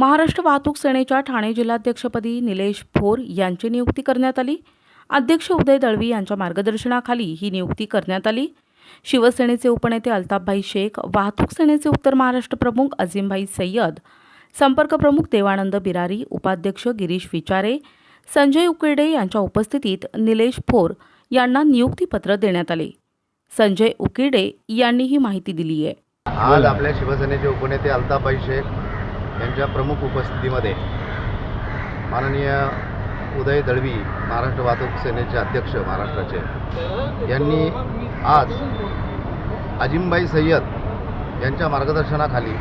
महाराष्ट्र वाहतूक सेनेच्या ठाणे जिल्हाध्यक्षपदी निलेश भोर यांची नियुक्ती करण्यात आली. अध्यक्ष उदय दळवी यांच्या मार्गदर्शनाखाली ही नियुक्ती करण्यात आली. शिवसेनेचे उपनेते अल्ताफभाई शेख वाहतूक सेनेचे उत्तर महाराष्ट्र प्रमुख अझीमभाई सय्यद संपर्क प्रमुख देवानंद बिरारी उपाध्यक्ष गिरीश विचारे संजय उकिरडे यांच्या उपस्थितीत निलेश भोर यांना नियुक्तीपत्र देण्यात आले. संजय उकिरडे यांनी ही माहिती दिली आहे आज आपल्या शिवसेनेचे उपनेते अल्ताफभाई शेख यांच्या प्रमुख उपस्थितीमध्ये माननीय उदय दळवी महाराष्ट्र वाहतूक सेनेचे अध्यक्ष महाराष्ट्राचे यांनी आज अजिमबाई सय्यद यांच्या मार्गदर्शनाखाली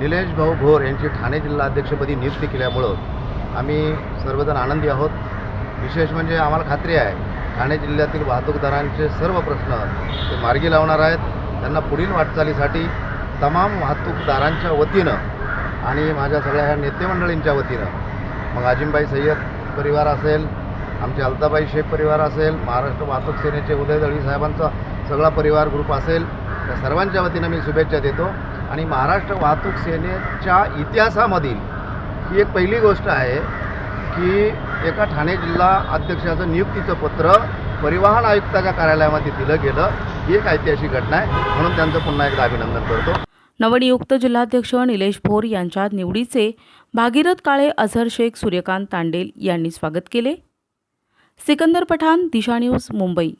निलेश भाऊ भोर यांची ठाणे जिल्हा अध्यक्षपदी नियुक्ती केल्यामुळं आम्ही सर्वजण आनंदी आहोत. विशेष म्हणजे आम्हाला खात्री आहे ठाणे जिल्ह्यातील वाहतूकदारांचे सर्व प्रश्न ते मार्गी लावणार आहेत. त्यांना पुढील वाटचालीसाठी तमाम वाहतूकदारांच्या वतीनं आणि माझ्या सगळ्या ह्या नेतेमंडळींच्या वतीनं. मग अजिमबाई सय्यद परिवार असेल आमचे अल्ताबाई शेख परिवार असेल महाराष्ट्र वाहतूक सेनेचे उदय दळवी साहेबांचा सगळा परिवार ग्रुप असेल त्या सर्वांच्या वतीनं मी शुभेच्छा देतो. आणि महाराष्ट्र वाहतूक सेनेच्या इतिहासामधील ही एक पहिली गोष्ट आहे की एका ठाणे जिल्हा अध्यक्षाचं नियुक्तीचं पत्र परिवहन आयुक्ताच्या कार्यालयामध्ये दिलं गेलं. ही एक ऐतिहासिक घटना आहे. म्हणून त्यांचं पुन्हा एकदा अभिनंदन करतो. नवनियुक्त जिल्हाध्यक्ष निलेश भोर यांच्या निवडीचे भागीरथ काळे अझर शेख सूर्यकांत तांडेल यांनी स्वागत केले. सिकंदर पठाण दिशा न्यूज मुंबई.